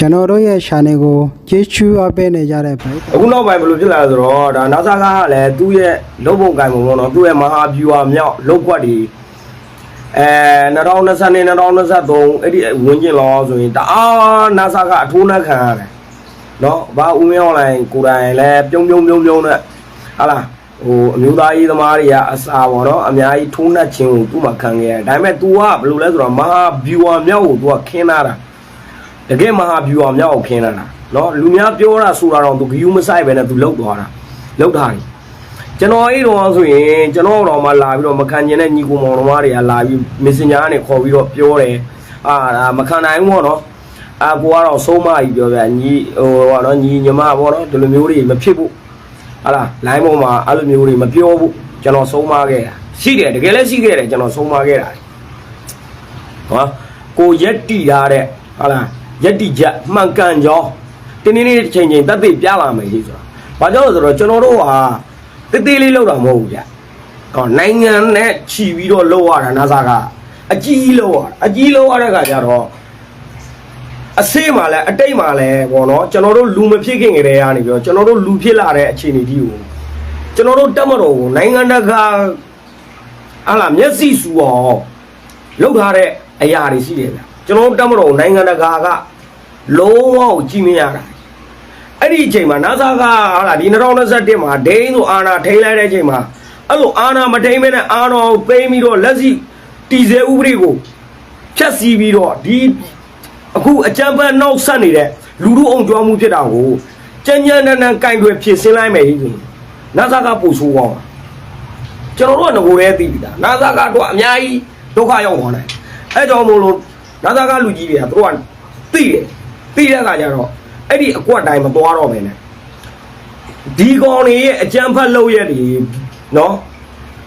ကျွန်တော်တို့ရဲ့ channel ကိုကျေးဇူးအပ်ပေးနေကြတဲ့ဗျာအခုနောက်ပိုင်းဘယ်လိုဖြစ်လာလဲဆိုတော့ဒါ NASA ကလည်းသူ့ရဲ့လုပ်ပုံကံပုံပေါ့နော်သူ့ရဲ့မဟာဗျူဟာမြောက်လုပ်ကွက်တွေအဲ2022 2023အဲ့ဒီဝင်းကျင်လောဆိုရင်တအား NASA ကအထိုးနှက်ခံရတယ်နော်ဘာဦးမင်းအွန်လိုင်းကိုယ်တိုင်လည်းပြုံးပြုံးပြုံးပြုံးနဲ့ဟာလားဟိုအမျိုးသားရေးသမားတွေကအစာပေါ့နော်အများကြီးထိုးနှက်ခြင်းကိုသူ့မှာခံခဲ့ရတယ်ဒါပေမဲ့ तू ကဘယ်လိုလဲဆိုတော့မဟာဗျူဟာမြောက်ကို तू ကခင်းလာတာ တကယ်မဟာဗျူဟာမြောက်အောင်ခင်းလာတာနော်လူများပြောတာဆိုတာတော့သူဂယူးမဆိုင်ပဲနဲ့သူလောက်သွားတာလောက်တာကြီးကျွန်တော်အဲ့တော့ဆိုရင်ကျွန်တော်တော့မှလာပြီးတော့မခံကျင်တဲ့ညီကိုမောင်တော်မတွေကလာပြီး messenger ကနေခေါ်ပြီးတော့ပြောတယ်အာမခံနိုင်ဘူးပေါ့နော်အာကိုကတော့ဆုံးမကြီးပြောပြညီဟိုဟောနော်ညီညီမပေါ့နော်ဒီလိုမျိုးတွေမဖြစ်ဘူးဟာလား line ပေါ်မှာအဲ့လိုမျိုးတွေမပြောဘူးကျွန်တော်ဆုံးမခဲ့တာရှိတယ်တကယ်လည်းရှိခဲ့တယ်ကျွန်တော်ဆုံးမခဲ့တာဟာကိုရက်တီထားတဲ့ဟာလား ယက်တိချက်မှန်ကန်ကြောင်းတင်းတင်းလေးတစ်ချိန်ချိန်တက်သိပြလာမယ်ကြီးဆိုတာ။ဘာကြောင့်လဲဆိုတော့ကျွန်တော်တို့ဟာတေးသေးလေးလောက်တာမဟုတ်ဘူးဗျ။ဟောနိုင်ငံနဲ့ခြီးပြီးတော့လောက်ရတာ NASA ကအကြီးလောက်ရအကြီးလောက်ရတဲ့ခါကျတော့အဆေးမှာလဲအတိတ်မှာလဲပေါ့နော်ကျွန်တော်တို့လူမဖြစ်ခင်ကတည်းကနေပြီးတော့ကျွန်တော်တို့လူဖြစ်လာတဲ့အခြေအနေဒီကိုကျွန်တော်တို့တက်မတော်ကိုနိုင်ငံတကာဟာလာမျက်စိစူအောင်လောက်ထားတဲ့အရာတွေရှိတယ်ဗျ ကျွန်တော်တို့တက်မတော်ကိုနိုင်ငံတကာကလုံးဝကိုကြည့်မရတာအဲ့ဒီအချိန်မှာ NASA ကဟာလာဒီ2021မှာဒိန်းဆိုအာနာထိန်းလိုက်တဲ့အချိန်မှာအဲ့လိုအာနာမထိန်းမဲနဲ့အာနာကိုသိမ်းပြီးတော့လက်စီတီစဲဥပဒေကိုဖြတ်စီပြီးတော့ဒီအခုအကြံဖတ်နောက်ဆက်နေတဲ့လူလူအောင်ကြွားမှုဖြစ်တာကိုကြမ်းကြမ်းတမ်းတမ်းကင်တွေဖြစ်စင်းလိုက်မယ်ဟိဆို NASA ကပို့ဆိုးသွားမှာကျွန်တော်တို့ကငကိုရဲသိပြီလား NASA ကတော့အများကြီးဒုက္ခရောက်သွားတယ်အဲကြောင့်မို့လို့ NASA ကလူကြီးတွေကသူတို့ကသိတယ်သိတဲ့အခါကျတော့အဲ့ဒီအကွက်တိုင်းမသွားတော့ပဲနဲ့ဒီကောင်တွေရဲ့အကြမ်းဖက်လုပ်ရက်တွေနော်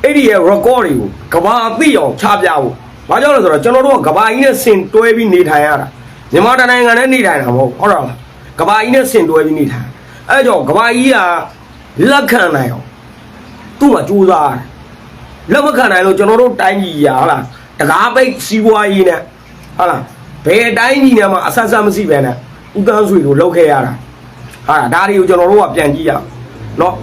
အဲ့ဒီရဲ့ record တွေကိုကဘာအသိအောင်ချပြဖို့ဘာကြောင့်လဲဆိုတော့ကျွန်တော်တို့ကကဘာကြီးနဲ့ဆင်တွဲပြီးနေထိုင်ရတာမြန်မာတိုင်းနိုင်ငံနဲ့နေထိုင်တာမဟုတ်ဟုတ်တော့လားကဘာကြီးနဲ့ဆင်တွဲပြီးနေထိုင်အဲကြောင့်ကဘာကြီးကလက်ခံနိုင်အောင်သူ့မှာကြိုးစားရတယ်လက်မခံနိုင်လို့ကျွန်တော်တို့တိုင်းကြီးရာဟုတ်လားတကားပိတ်စီးပွားရေးနဲ့ ဟုတ်လားဘယ်တိုင်းကြီးနဲ့မှအဆက်ဆက်မရှိပဲနဲ့ဥကန်းဆွေကိုလောက်ခဲ့ရတာဟာဒါတွေကိုကျွန်တော်တို့ကပြန်ကြည့်ရအောင်နော်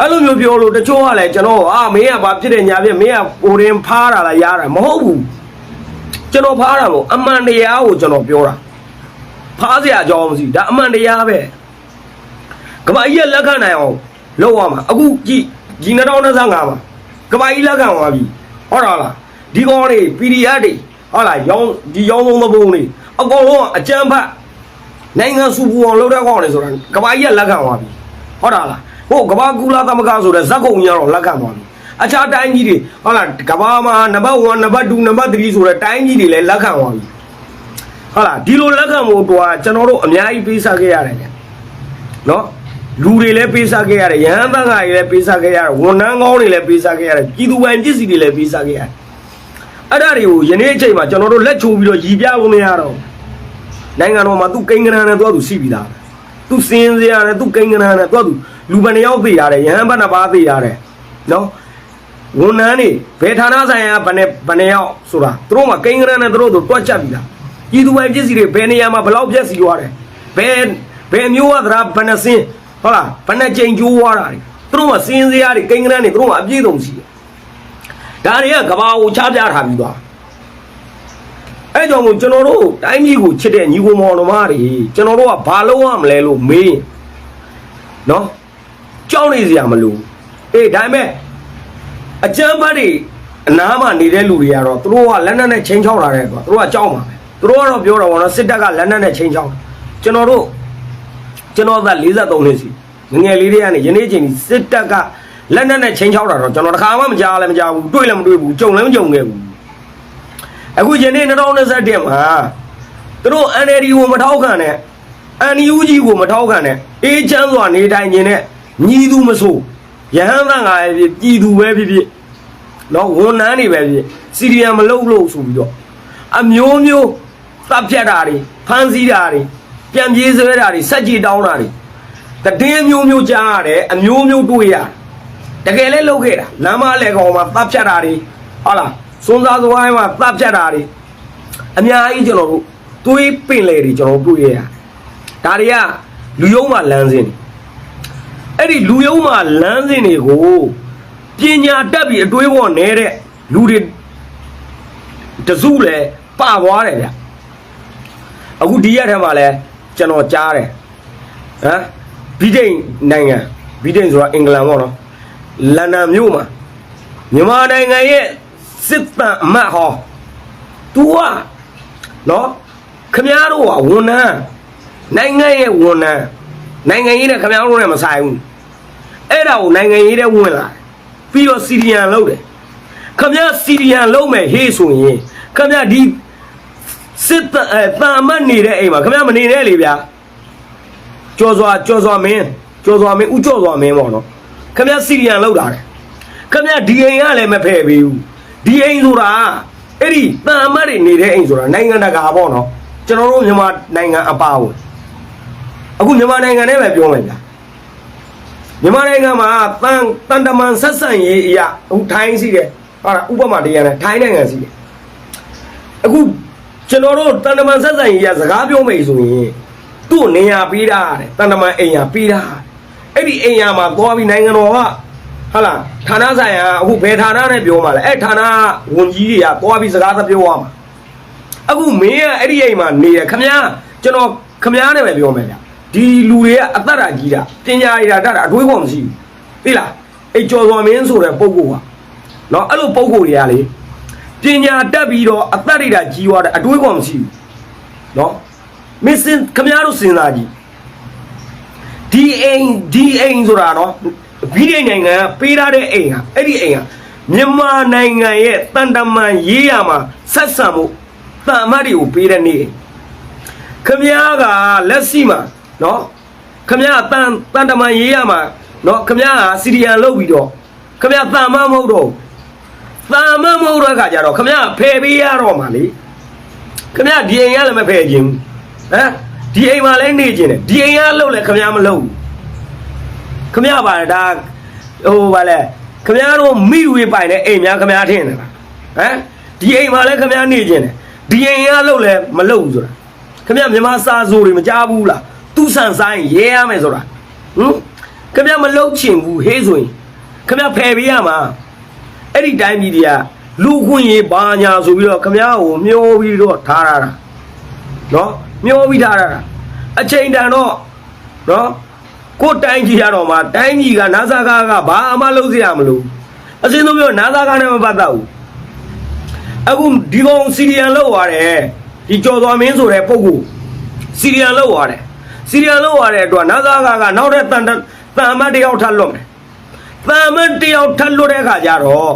အဲ့လိုမျိုးပြောလို့တချို့ကလည်းကျွန်တော်အာမင်းကဘာဖြစ်တယ်ညာဖြစ်မင်းကကိုရင်ဖားတာလားရတာမဟုတ်ဘူးကျွန်တော်ဖားတာမဟုတ်အမှန်တရားကိုကျွန်တော်ပြောတာဖားစရာအကြောင်းမရှိဒါအမှန်တရားပဲကမကြီးကလက်ခံနိုင်အောင်လုပ်ရမှာအခုကြည့်ဒီ2025မှာကမကြီးလက်ခံသွားပြီဟုတ်လားလားဒီကောင်တွေ PDF တွေ ဟုတ်လားရောင်းဒီရောင်းသုံးသဘုံတွေအကောင်လုံးကအကြမ်းဖက်နိုင်ငံစုပူအောင်လုပ်တဲ့ကောင်တွေဆိုတာကမကြီးကလက်ခံသွားပြီဟုတ်တာလားဟိုကဘာကူလာသမကဆိုတဲ့ဇက်ကုံကြီးကတော့လက်ခံသွားပြီအခြားတိုင်းကြီးတွေဟုတ်လားကဘာမှာနံပါတ်1နံပါတ်2နံပါတ်3ဆိုတဲ့တိုင်းကြီးတွေလည်းလက်ခံသွားပြီဟုတ်လားဒီလိုလက်ခံဖို့တော့ကျွန်တော်တို့အများကြီးပေးစားခဲ့ရတယ်ညနော်လူတွေလည်းပေးစားခဲ့ရတယ်ရဟန်းသံဃာတွေလည်းပေးစားခဲ့ရတယ်ဝန်ထမ်းကောင်းတွေလည်းပေးစားခဲ့ရတယ်ပြည်သူပိုင်ပစ္စည်းတွေလည်းပေးစားခဲ့ရတယ် အဲ့ဒါတွေကိုယနေ့အချိန်မှာကျွန်တော်တို့လက်ချိုးပြီးတော့ရည်ပြဖို့မရတော့ဘူးနိုင်ငံတော်မှာသူကိန်းကနန်းနဲ့သူကသူရှိပြီးသားပဲသူစင်းစရာနဲ့သူကိန်းကနန်းနဲ့သူကသူလူဘယ်နှယောက်သိရတယ်ရဟန်းဘဏ္ဍပါသိရတယ်နော်ဝန်ထမ်းတွေဘယ်ဌာနဆိုင်ရာဘယ်နဲ့ဘယ်နှယောက်ဆိုတာသူတို့မှာကိန်းကနန်းနဲ့သူတို့တို့တွက်ချက်ပြီးတာပြည်သူပိုင်ပစ္စည်းတွေဘယ်နေရာမှာဘယ်လောက်ပြည့်စည်သွားတယ်ဘယ်ဘယ်မျိုးကသရာဘယ်နှစင်းဟုတ်လားဘယ်နှချိန်ကျိုးသွားတာတွေသူတို့မှာစင်းစရာတွေကိန်းကနန်းတွေသူတို့မှာအပြည့်စုံရှိတယ် ဒါတွေကကဘာကိုချပြထားပြီးသွားအဲ့ကြောင့်မို့ကျွန်တော်တို့တိုင်းပြည်ကိုချစ်တဲ့ညီကိုမောင်တော်မတွေကျွန်တော်တို့ကဘာလုပ်ရမလဲလို့မေးရင်နော်ကြောက်နေစရာမလိုအေးဒါပေမဲ့အကြမ်းဖက်တွေအနားမှာနေတဲ့လူတွေကတော့သူတို့ကလက်နက်နဲ့ချင်းချောက်လာတယ်ကွာသူတို့ကကြောက်မှာပဲသူတို့ကတော့ပြောတော့ဗောနော်စစ်တပ်ကလက်နက်နဲ့ချင်းချောက်ကျွန်တော်တို့ကျွန်တော်က43နှစ်စီငငယ်လေးတွေကနေယနေ့ချိန်ကြီးစစ်တပ်က လက်နက်နဲ့ချင်းချောက်တာတော့ကျွန်တော်တစ်ခါမှမကြားလည်းမကြားဘူးတွေ့လည်းမတွေ့ဘူးကြုံလည်းမကြုံခဲ့ဘူးအခုယနေ့2021မှာသူတို့ NLD ကိုမထောက်ခံနဲ့ NUG ကိုမထောက်ခံနဲ့အေးချမ်းစွာနေထိုင်ခြင်းနဲ့ညီသူမဆိုရဟန်းသံဃာရဲ့ဖြစ်ပြည်သူပဲဖြစ်ဖြစ်နော်ဝန်ထမ်းတွေပဲဖြစ်စီရီယံမလုပ်လို့ဆိုပြီးတော့အမျိုးမျိုးတပ်ဖြတ်တာတွေဖမ်းဆီးတာတွေပြန်ပြေးဆွဲတာတွေစက်ကြီးတောင်းတာတွေတည်င်းမျိုးမျိုးကြားရတယ်အမျိုးမျိုးတွေ့ရတယ် တကယ်လဲလုပ်ခဲ့တာလမ်းမလဲကောင်မှာတပ်ဖြတ်တာတွေဟုတ်လားစွန်းစားသွားမှာတပ်ဖြတ်တာတွေအများကြီးကျွန်တော်တို့သူသွေးပင်လေတွေကျွန်တော်တွေ့ရတာဒါတွေကလူယုံမှလမ်းစဉ်တွေအဲ့ဒီလူယုံမှလမ်းစဉ်တွေကိုပညာတတ်ပြီးအတွေးပေါ်နေတဲ့လူတွေတစုလဲပါသွားတယ်ဗျအခုဒီရက်ထဲမှာလဲကျွန်တော်ကြားတယ်ဟမ်ဗြိတိန်နိုင်ငံဗြိတိန်ဆိုတာအင်္ဂလန်ပေါ့နော် လန်ဒန်မြို့မှာမြန်မာနိုင်ငံရဲ့စစ်တမ်းအမတ်ဟော तू ကနော်ခမည်းတော်ကဝန်ထမ်းနိုင်ငံရဲ့ဝန်ထမ်းနိုင်ငံရေးနဲ့ခမည်းတော်နဲ့မဆိုင်ဘူးအဲ့ဒါကိုနိုင်ငံရေးတဲ့ဝင်လာတယ်ပြီးတော့စီရီယန်လုပ်တယ်ခမည်းစီရီယန်လုပ်မယ်ဟေးဆိုရင်ခမည်းဒီစစ်တမ်းအဲတာမတ်နေတဲ့အိမ်မှာခမည်းမနေနဲ့လေဗျာကြော်စွာကြော်စွာမင်းကြော်စွာမင်းဥကြော်စွာမင်းပေါ့နော် ခမည်းစီရီယန်လုပ်တာတယ်ခမည်းဒီအိမ်ကလည်းမဖယ်ပေးဘူးဒီအိမ်ဆိုတာအဲ့ဒီတာမတ်တွေနေတဲ့အိမ်ဆိုတာနိုင်ငံတကာပေါ့နော်ကျွန်တော်တို့မြန်မာနိုင်ငံအပါအဝင်အခုမြန်မာနိုင်ငံနဲ့ပဲပြောမယ်ဗျာမြန်မာနိုင်ငံမှာတန်တန်တမန်ဆက်ဆံရေးအရာအခုထိုင်းရှိတယ်ဟာဥပမာတရားနဲ့ထိုင်းနိုင်ငံရှိတယ်အခုကျွန်တော်တို့တန်တမန်ဆက်ဆံရေးအရာစကားပြောမယ်ဆိုရင်သူ့နေရာပေးတာတဲ့တန်တမန်အိမ်ယာပေးတာ အဲ့ဒီအိမ်ယာမှာသွားပြီးနိုင်ငံတော်ကဟာလားဌာနဆိုင်ရာအခုဘယ်ဌာနနဲ့ပြောမှလဲအဲ့ဌာနဝန်ကြီးတွေကသွားပြီးစကားသပြောရမှာအခုမင်းကအဲ့ဒီအိမ်မှာနေရခမည်းကျွန်တော်ခမည်းနဲ့ပဲပြောမယ်ဗျာဒီလူတွေကအသက်တာကြီးတာပညာရည်တာတတ်တာအတွေးခေါ်မရှိဘူးသိလားအဲ့ကျော်စော်မင်းဆိုတဲ့ပုံကိုကနော်အဲ့လိုပုံကိုတွေကလေပညာတက်ပြီးတော့အသက်ရိတာကြီးသွားတယ်အတွေးခေါ်မရှိဘူးနော်မင်းစင်ခမရတို့စဉ်းစားကြည့် ဒီအိမ်ဒီအိမ်ဆိုတာနော်ဗီဒီယိုနိုင်ငံကပေးထားတဲ့အိမ်ဟာအဲ့ဒီအိမ်ဟာမြန်မာနိုင်ငံရဲ့တန်တမန်ရေးရမှာဆက်ဆံမှုတန်အမတ်တွေကိုပေးတဲ့နေ့ခမည်းကလက်ရှိမှာနော်ခမည်းတန်တန်တမန်ရေးရမှာနော်ခမည်းကစီရီယန်လုတ်ပြီးတော့ခမည်းတန်မမဟုတ်တော့တန်မမဟုတ်တဲ့ခါကျတော့ခမည်းဖယ်ပေးရတော့မှာလေခမည်းဒီအိမ်ကလည်းမဖယ်ခြင်းဘူးဟမ် ဒီအိမ်မှာလည်းနေခြင်းတယ်ဒီအိမ်ကလုတ်လည်းခမည်းမလုတ်ဘူးခမည်းပါလေဒါဟိုပါလေခမည်းတို့မိဝေပိုင်တဲ့အိမ်များခမည်းထင်တယ်လားဟမ်ဒီအိမ်မှာလည်းခမည်းနေခြင်းတယ်ဒီအိမ်ကလုတ်လည်းမလုတ်ဘူးဆိုတာခင်ဗျမြန်မာစာဆိုတွေမကြားဘူးလားသူ့ဆန်ဆိုင်ရဲရမယ်ဆိုတာဟင်ခင်ဗျမလုတ်ချင်ဘူးဟေးဆိုရင်ခင်ဗျဖယ်ပေးရမှာအဲ့ဒီတိုင်းပြည်တွေကလူခွင့်ရေးဘာညာဆိုပြီးတော့ခင်ဗျကိုမျောပြီးတော့ထားရတာနော် မျောပြီးထားတာအချိန်တန်တော့နော်ကိုတိုင်းကြီးရတော့မှတိုင်းကြီးကနာဇာကာကဘာအမှလုပ်စရာမလိုအစင်းဆုံးပြောနာဇာကာနဲ့မပတ်သက်ဘူးအခုဒီကောင်စီရီယန်လောက်ရတယ်ဒီကျော်သွားမင်းဆိုတဲ့ပုံကိုစီရီယန်လောက်ရတယ်စီရီယန်လောက်ရတဲ့အတွက်နာဇာကာကနောက်ထပ်တန်တန်မတ်တယောက်ထပ်လွတ်မယ်တန်မတ်တယောက်ထပ်လွတ်တဲ့အခါကျတော့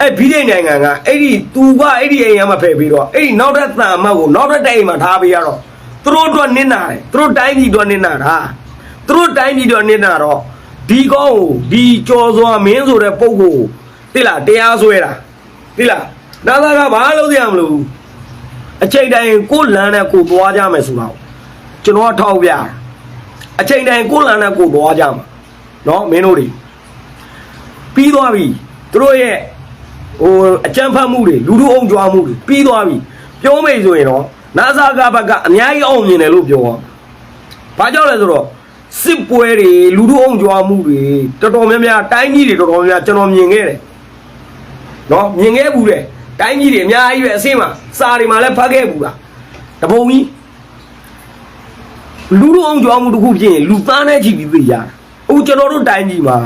အဲ့ဗီဒီနိုင်ငံကအဲ့ဒီသူကအဲ့ဒီအိမ်ရမဖယ်ပြီးတော့အဲ့ဒီနောက်တဲ့တန်အမတ်ကိုနောက်တဲ့အိမ်မှာထားပေးရတော့သူတို့အတွက်နင်းနာတယ်သူတို့တိုင်းပြည်အတွက်နင်းနာတာသူတို့တိုင်းပြည်အတွက်နင်းနာတော့ဒီကောင်ကိုဒီကြော်စွာမင်းဆိုတဲ့ပုံကိုသိလားတရားစွဲတာ သိလားနာသာကဘာလုပ်ရမလို့အချိန်တိုင်းကိုလမ်းနဲ့ကိုသွားကြမယ်ဆိုတော့ကျွန်တော်ကထောက်ပြတာအချိန်တိုင်းကိုလမ်းနဲ့ကိုသွားကြမှာเนาะမင်းတို့တွေပြီးသွားပြီသူတို့ရဲ့ ဟိုအကြမ်းဖက်မှုတွေလူထုအုံကြွားမှုတွေပြီးသွားပြီပြောမိတ်ဆိုရင်တော့နာသာကဘက်ကအများကြီးအောင်မြင်တယ်လို့ပြောအောင်ဘာကြောင့်လဲဆိုတော့စစ်ပွဲတွေလူထုအုံကြွားမှုတွေတော်တော်များများတိုင်းကြီးတွေတော်တော်များများကျွန်တော်မြင်ခဲ့တယ်နော်မြင်ခဲ့ဘူးတဲ့တိုင်းကြီးတွေအများကြီးပဲအစင်းမှာစာတွေမှာလည်းဖတ်ခဲ့ဘူးလားတပုံကြီးလူတို့အောင်ကြောင်းမှုတစ်ခုဖြစ်ရင်လူသားနဲ့ကြည့်ပြီးသိရတာအခုကျွန်တော်တို့တိုင်းကြီးမှာ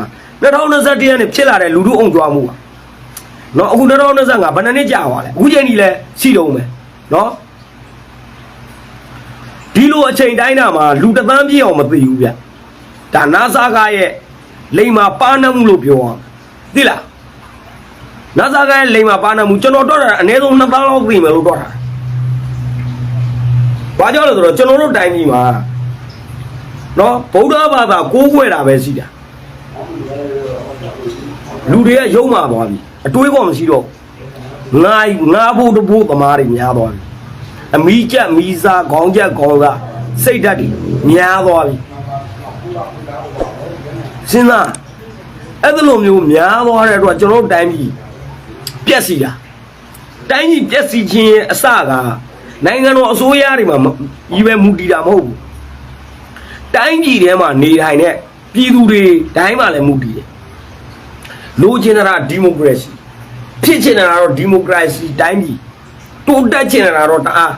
2021ရက်နေ့ဖြစ်လာတဲ့လူတို့အောင်ကြောင်းမှုပါ နော်အခု2025ဘယ်နှစ်နှစ်ကြာသွားလဲအခုချိန်ကြီးလဲရှိတော့မယ်နော်ဒီလိုအချိန်တိုင်းတာမှာလူတစ်သန်းပြည့်အောင်မသိဘူးဗျဒါနာဆာကရဲ့လိမ်မာပါနှမှုလို့ပြောအောင်သိလားနာဇာကရဲ့လိမ်မှာပါနေမှုကျွန်တော်တော့တာအနည်းဆုံး2000လောက်သိမယ်လို့တော့တာ။ဘာကြောင့်လဲဆိုတော့ကျွန်တော်တို့တိုင်းကြီးမှာနော်ဗုဒ္ဓဘာသာကိုးကွယ်တာပဲရှိတာ။လူတွေကယုံမာသွားပြီ။ အတွေးကောမရှိတော့ဘူးငါငါဖို့တဖို့သမားတွေများသွားပြီ။အမီးချက်မီးစားခေါင်းချက်ခေါင်းစားစိတ်ဓာတ်တွေများသွားပြီ။စဉ်းစားအဲ့လိုမျိုးများသွားတဲ့အတွက်ကျွန်တော်တို့တိုင်းပြည်ပြက်စီတာတိုင်းကြီးပြက်စီခြင်းရဲ့အစကနိုင်ငံတော်အစိုးရတွေမှာဤပဲမူတည်တာမဟုတ်ဘူးတိုင်းပြည်ထဲမှာနေထိုင်တဲ့ပြည်သူတွေတိုင်းမှာလည်းမူတည်တယ်လိုချင်တာဒီမိုကရေစီ ဖြစ်ချင်တာတော့ဒီမိုကရေစီတိုင်းပြည်တိုးတက်ချင်တာတော့တအား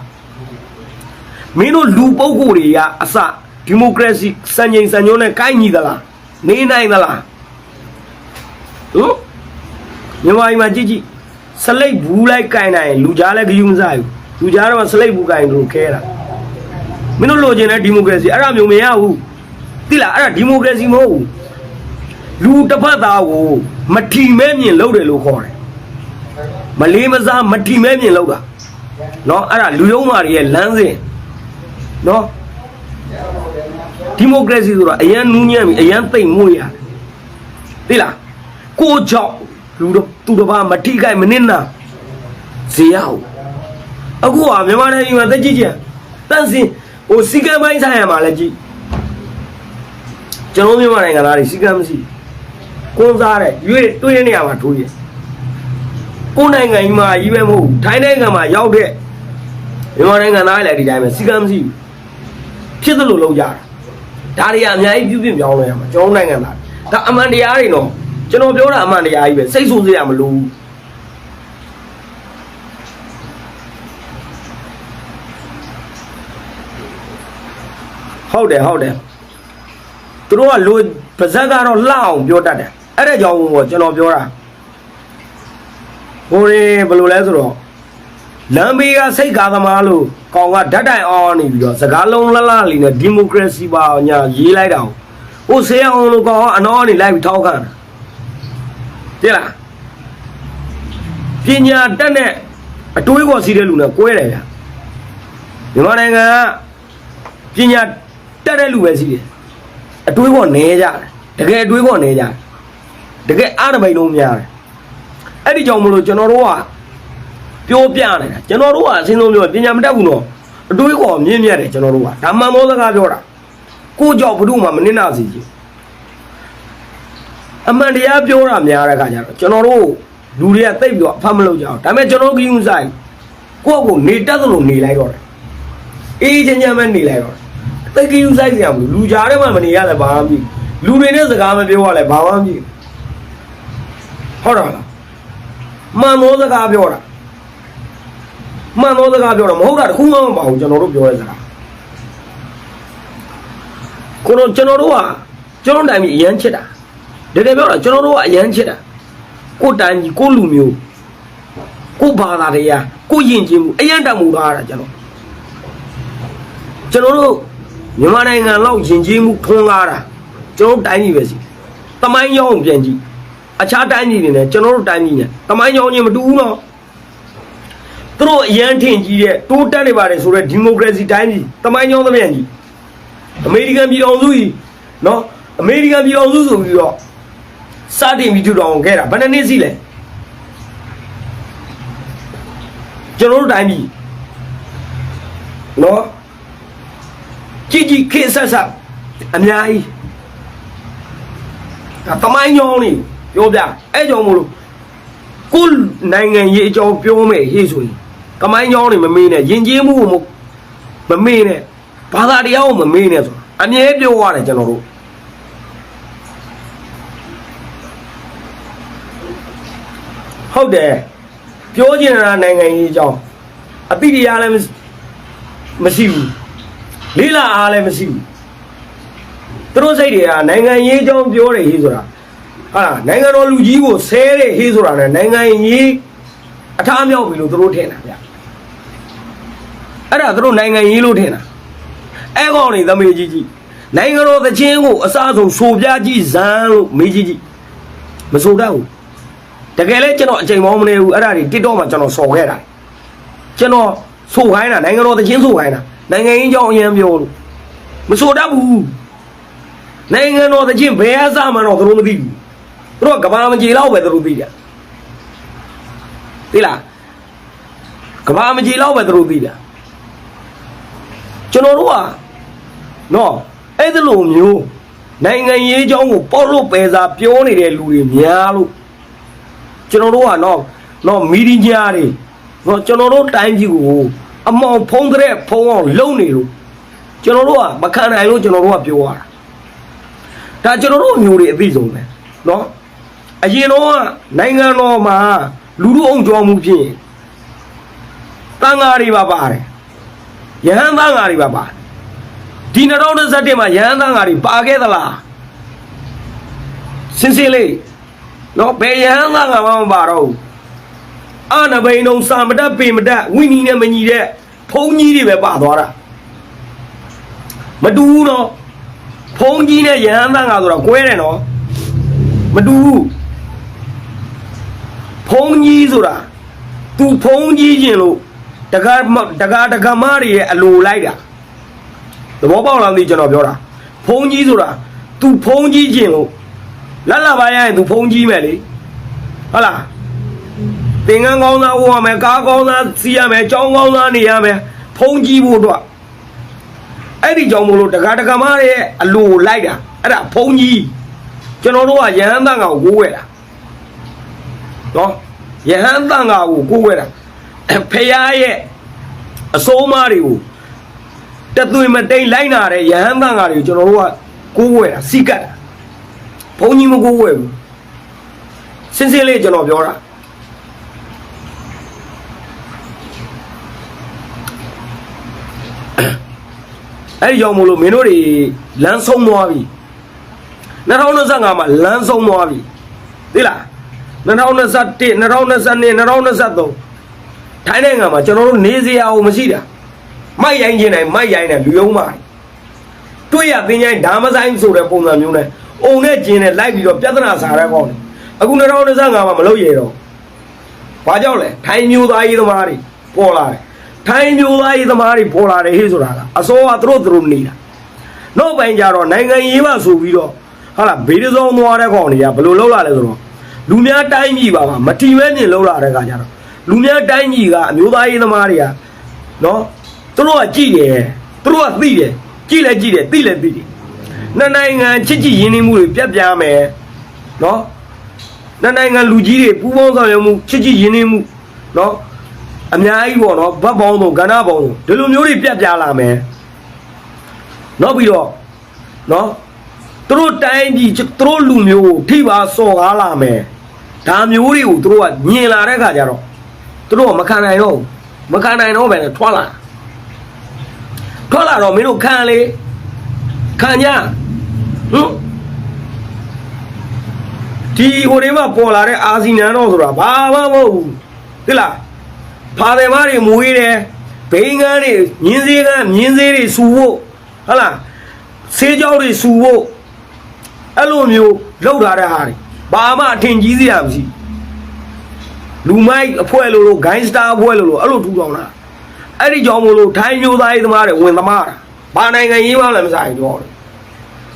မင်းတို့လူပုဂ္ဂိုလ်တွေကအစဒီမိုကရေစီစံချိန်စံညွှန်းနဲ့ကိုက်ညီသလားနေနိုင်သလားဟင်မြန်မာပြည်မှာကြည့်ကြည့်စလိတ်ဘူးလိုက်ကင်နိုင်ရင်လူကြားလည်းဂယုမစားဘူးလူကြားတော့စလိတ်ဘူးကင်လို့ခဲတာမင်းတို့လိုချင်တဲ့ဒီမိုကရေစီအဲ့ဒါမျိုးမရဘူးသိလားအဲ့ဒါဒီမိုကရေစီမဟုတ်ဘူးလူတစ်ဖက်သားကိုမထီမဲမြင်လုပ်တယ်လို့ခေါ်တယ် မလေးမစားမထီမဲမြင်လုပ်တာเนาะအဲ့ဒါလူယုံမာတွေရဲ့လမ်းစဉ်เนาะဒီမိုကရေစီဆိုတာအရန်နူးညံ့ပြီအရန်သိမ်မွေ့ရတယ်သိလားကိုကြောင့်လူတော့သူတစ်ပါးမထိခိုက်မနစ်နာဇေယျဟုတ်အခုကမြန်မာနိုင်ငံမှာတက်ကြည့်ကြတန့်စင်ဟိုစီကံပိုင်းဆိုင်ရမှာလည်းကြည့်ကျွန်တော်မြန်မာနိုင်ငံသားတွေစီကံမရှိကိုးစားတဲ့ရွေးတွေးတဲ့နေရာမှာထိုးရ ကိုယ်နိုင်ငံကြီးမှာကြီးပဲမဟုတ်ဘူးထိုင်းနိုင်ငံမှာရောက်တဲ့မြန်မာနိုင်ငံသားတွေလည်းဒီတိုင်းပဲစီကံမရှိဘူးဖြစ်သလိုလုပ်ကြတာဒါတွေကအများကြီးပြုပြင်ပြောင်းလဲရမှာကျွန်တော်နိုင်ငံသားဒါအမှန်တရားတွေတော့ကျွန်တော်ပြောတာအမှန်တရားကြီးပဲစိတ်ဆိုးစရာမလိုဘူးဟုတ်တယ်ဟုတ်တယ်သူတို့ကလူပါဇက်ကတော့လှအောင်ပြောတတ်တယ်အဲ့ဒါကြောင့်မို့ကျွန်တော်ပြောတာ ဟိုရေဘယ်လိုလဲဆိုတော့လမ်းဘေးကစိတ်ကားသမားလို့ကောင်ကဓာတ်တိုင်အောင်နေပြီးတော့စကားလုံးလှလှလေးနဲ့ဒီမိုကရေစီပါညာရေးလိုက်တာဟိုဆေးအောင်လို့ကောင်ကအနောကနေလိုက်ပြီးထောက်ခံတာတိလားပညာတက်တဲ့အတွေးခေါ်စီးတဲ့လူနဲ့ကွဲတယ်ဗျမြန်မာနိုင်ငံကပညာတက်တဲ့လူပဲစီးတယ်အတွေးခေါ်နေကြတယ်တကယ်အတွေးခေါ်နေကြတယ်တကယ်အားတပိတ်လုံးများတယ် အဲ့ဒီကြောင့်မလို့ကျွန်တော်တို့ကပြောပြနေတာကျွန်တော်တို့ကအစင်းဆုံးပြောပညာမတတ်ဘူးနော်အတွေးခေါ်မြင့်မြတ်တယ်ကျွန်တော်တို့ကဓမ္မမောစကားပြောတာကိုကြောက်ဘုဒ္ဓမှာမနစ်နာစီကြီးအမှန်တရားပြောတာများတဲ့ခါကျတော့ကျွန်တော်တို့လူတွေကတိတ်ပြီးတော့အဖတ်မလုပ်ကြအောင်ဒါပေမဲ့ကျွန်တော်တို့ကယူဆိုင်ကိုယ့်ကိုနေတတ်သလိုနေလိုက်တော့တယ်အေးချင်းချင်းပဲနေလိုက်တော့တယ်တိတ်ကယူဆိုင်ကြရမလို့လူကြားထဲမှာမနေရလဲဘာမှမဖြစ်လူတွေနဲ့စကားမပြောရလဲဘာမှမဖြစ်ဟုတ်တော့လား မှန်သောစကားပြောတာမှန်သောစကားပြောတာမဟုတ်တာတခုမှမပါဘူးကျွန်တော်တို့ပြောတဲ့စကားကိုတော့ကျွန်တော်တို့ကကျွန်တော်တိုင်ပြီးအရန်ချစ်တာတကယ်ပြောတာကျွန်တော်တို့ကအရန်ချစ်တာကိုတိုင်ကြီးကိုလူမျိုးကိုဘာသာတရားကိုယဉ်ကျေးမှုအရန်တတ်မှုထားတာကျွန်တော်ကျွန်တော်တို့မြန်မာနိုင်ငံလောက်ယဉ်ကျေးမှုထွန်းကားတာကျွန်တော်တို့တိုင်းပြည်ပဲစီတမိုင်းရောင်းပြန်ကြည့် အခြားတိုင်းပြည်တွေနဲ့ကျွန်တော်တို့တိုင်းပြည်နဲ့တမိုင်းရောင်းချင်းမတူဘူးနော်သူတို့အရန်ထင်ကြီးတဲ့တိုးတက်နေပါတယ်ဆိုတော့ဒီမိုကရေစီတိုင်းပြည်တမိုင်းရောင်းသမျှကြီးအမေရိကန်ပြည်တော်စုကြီးနော်အမေရိကန်ပြည်တော်စုဆိုပြီးတော့စတင်ပြီးထူထောင်ခဲ့တာဘယ်နှစ်နှစ်စီလဲကျွန်တော်တို့တိုင်းပြည်နော်ကြည်ကြည်ခေတ်ဆက်ဆက်အများကြီးဒါတမိုင်းညောင်းနေ ပြောပြအဲ့ကြောင့်မလို့ကိုယ်နိုင်ငံရေးအကြောင်းပြောမယ်ဟေ့ဆိုရင်တမိုင်းညောင်းနေမမေးနဲ့ယဉ်ကျေးမှုကိုမမေးနဲ့ဘာသာတရားကိုမမေးနဲ့ဆိုတာအမြဲပြောရတယ်ကျွန်တော်တို့ဟုတ်တယ်ပြောချင်တာနိုင်ငံရေးအကြောင်းအတိတရားလည်းမရှိဘူးလေးလာအားလည်းမရှိဘူးသူတို့စိတ်တွေကနိုင်ငံရေးအကြောင်းပြောတယ်ဟေးဆိုတာ ဟာလားနိုင်ငံတော်လူကြီးကိုဆဲတဲ့ဟေးဆိုတာနဲ့နိုင်ငံရေးအထားမြောက်ပြီလို့သူတို့ထင်တာဗျအဲ့ဒါသူတို့နိုင်ငံရေးလို့ထင်တာအဲ့ကောင်နေသမီးကြီးကြီးနိုင်ငံတော်သချင်းကိုအစားဆုံးဆိုပြကြည့်ဇန်းလို့မေးကြည့်ကြည့်မဆိုတတ်ဘူးတကယ်လဲကျွန်တော်အချိန်မောင်းမနေဘူးအဲ့ဒါတွေ TikTok မှာကျွန်တော်ဆော်ခဲ့တာကျွန်တော်ဆိုခိုင်းတာနိုင်ငံတော်သချင်းဆိုခိုင်းတာနိုင်ငံရေးကြောင်းအရင်ပြောလို့မဆိုတတ်ဘူးနိုင်ငံတော်သချင်းဘယ်အစားမှတော့သူတို့မသိဘူး သူတို့ကကဘာမကြေလောက်ပဲသူတို့သိတယ်သိလားကဘာမကြေလောက်ပဲသူတို့သိတယ်ကျွန်တော်တို့ကနော်အဲ့ဒီလိုမျိုးနိုင်ငံရေးကြောင်းကိုပေါ့လို့ပဲစားပြောနေတဲ့လူတွေများလို့ကျွန်တော်တို့ကနော်နော်မီဒီယာတွေနော်ကျွန်တော်တို့တိုင်းပြည်ကို အမောင်ဖုံးတဲ့ဖုံးအောင်လုံနေလို့ကျွန်တော်တို့ကမခံနိုင်လို့ကျွန်တော်တို့ကပြောရတာဒါကျွန်တော်တို့မျိုးတွေအသိဆုံးပဲเนาะ အရင်တော့နိုင်ငံတော်မှာလူလူအုံကြောမှုဖြင့်တန်ဃာတွေပါပါတယ်ယဟန်တန်ဃာတွေပါပါဒီ2021မှာယဟန်တန်ဃာတွေပါခဲ့သလားစင်စင်လေးနော်ဘယ်ယဟန်တန်ဃာမှမပါတော့ဘူးအနဘိန်ုံစာမတက်ပေမတက်ဝိနည်းနဲ့မညီတဲ့ဖုံကြီးတွေပဲပါသွားတာမတူဘူးနော်ဖုံကြီးနဲ့ယဟန်တန်ဃာဆိုတော့ကွဲတယ်နော်မတူဘူး ဘုံကြီးဆိုတာသူဘုံကြီးကျင်လို့တကားတကားတကားမတွေရဲ့အလိုလိုက်တာသဘောပေါက်လားမသိကျွန်တော်ပြောတာဘုံကြီးဆိုတာသူဘုံကြီးကျင်လို့လက်လာပါရရင်သူဘုံကြီးမယ်လေဟုတ်လားသင်္ကန်းကောင်းသားဝတ်ရမယ်ကားကောင်းသားစီးရမယ်ကြောင်းကောင်းသားနေရမယ်ဘုံကြီးဖို့တော့အဲ့ဒီကြောင့်မို့လို့တကားတကားမရဲ့အလိုလိုက်တာအဲ့ဒါဘုံကြီးကျွန်တော်တို့ကရဟန်းသံဃာကိုဝဲတာ နော်ယဟန်တန်ကောင်ကိုကိုးဝဲတာဖះရဲ့အစိုးမတွေကိုတသွေမတိန်လိုက်နာတဲ့ယဟန်တန်ကောင်တွေကိုကျွန်တော်တို့ကကိုးဝဲတာစီကတ်တာဖုံးကြီးမကိုးဝဲဘူးစင်းစင်းလေးကျွန်တော်ပြောတာအဲ့ဒီကြောင့်မို့လို့မင်းတို့တွေလမ်းဆုံးသွားပြီ2025မှာလမ်းဆုံးသွားပြီသိလား 2021 2022 2023ထိုင်းနိုင်ငံမှာကျွန်တော်တို့နေစရာအောင်မရှိတာမိုက်ရိုင်းခြင်းတိုင်းမိုက်ရိုင်းတယ်လူယုံမာတွေ့ရပင်ချိုင်းဓမ္မဆိုင်ဆိုတဲ့ပုံစံမျိုးနဲ့အုံနဲ့ကျင်းနဲ့လိုက်ပြီးတော့ပြဿနာစားတဲ့ကောင်းတယ်အခု2025မှာမလုပ်ရတော့ဘာကြောင့်လဲထိုင်းမျိုးသားရေးသမားတွေပေါ်လာတယ်ထိုင်းမျိုးသားရေးသမားတွေပေါ်လာတယ်ဟေ့ဆိုတာကအစောကသူတို့သူတို့နေတာနောက်ပိုင်းကျတော့နိုင်ငံရေးပါဆိုပြီးတော့ဟာလာဘေးဒဆောင်သွားတဲ့ကောင်တွေကဘယ်လိုလုပ်လာလဲဆိုတော့ လူများတိုင်းပြည်ပါမှာမတီမဲမြင်လောက်လာတဲ့ခါကျတော့လူများတိုင်းပြည်ကအမျိုးသားရေးသမားတွေကနော်သူတို့ကကြည်တယ်သူတို့ကသိတယ်ကြည်လဲကြည်တယ်သိလဲသိတယ်နှစ်နိုင်ငံချစ်ကြည်ရင်းနှီးမှုတွေပြတ်ပြားမယ်နော်နှစ်နိုင်ငံလူကြီးတွေပူးပေါင်းဆောင်ရွက်မှုချစ်ကြည်ရင်းနှီးမှုနော်အများကြီးပေါ့နော်ဘတ်ပေါင်းဆုံးကဏ္ဍပေါင်းဆုံးဒီလိုမျိုးတွေပြတ်ပြားလာမယ်နောက်ပြီးတော့နော်သူတို့တိုင်းပြည်သူတို့လူမျိုးကိုထိပါစော်ကားလာမယ် ဒါမျိုးတွေကိုသူတို့ကညင်လာတဲ့ခါကျတော့သူတို့ကမခံနိုင်တော့ဘူးမခံနိုင်တော့ပဲနဲ့ထွက်လာထွက်လာတော့မင်းတို့ခံလေခံကြဟင်ဒီဟိုတွေမှာပေါ်လာတဲ့အာစီနန်တော့ဆိုတာဘာမှမဟုတ်ဘူးသိလားဖာတယ်မတွေမွေးတယ်ဘိန်းကန်းတွေမြင်းစေးကန်းမြင်းစေးတွေစူဖို့ဟုတ်လားဆေးကြောတွေစူဖို့အဲ့လိုမျိုးလောက်ထားတဲ့ဟာတွေ ဘာမှအထင်ကြီးစရာမရှိလူမိုက်အဖွဲ့လို့လို့ဂိုင်းစတာအဖွဲ့လို့လို့အဲ့လိုထူထောင်တာအဲ့ဒီကြောင့်မလို့ထိုင်းမျိုးသားရေးသမားတွေဝင်သမားတာဘာနိုင်ငံရေးမှလည်းမဆိုင်တော့တယ်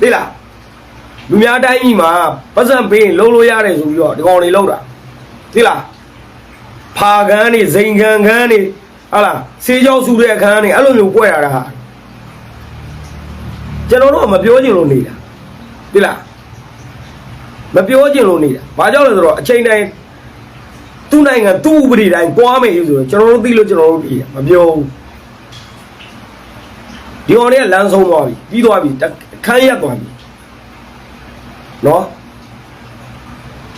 သိလားလူများတိုင်းကြီးမှာပတ်စံပေးရင်လုံးလို့ရတယ်ဆိုပြီးတော့ဒီကောင်တွေလောက်တာသိလားဖာကန်းနေဇိန်ခံခန်းနေဟာလားဆေးကြောစုတဲ့အခန်းနေအဲ့လိုမျိုးကွဲရတာဟာကျွန်တော်တို့ကမပြောချင်လို့နေတာသိလား မပြောချင်လို့နေတာဘာကြောင့်လဲဆိုတော့အချိန်တိုင်းသူ့နိုင်ငံသူ့ဥပဒေတိုင်းပွားမယ်ဆိုတော့ကျွန်တော်တို့သိလို့ကျွန်တော်တို့ပြည်မပြောဘူးဒီကောင်တွေကလမ်းဆုံးသွားပြီပြီးသွားပြီတခန်းရက်သွားပြီနော်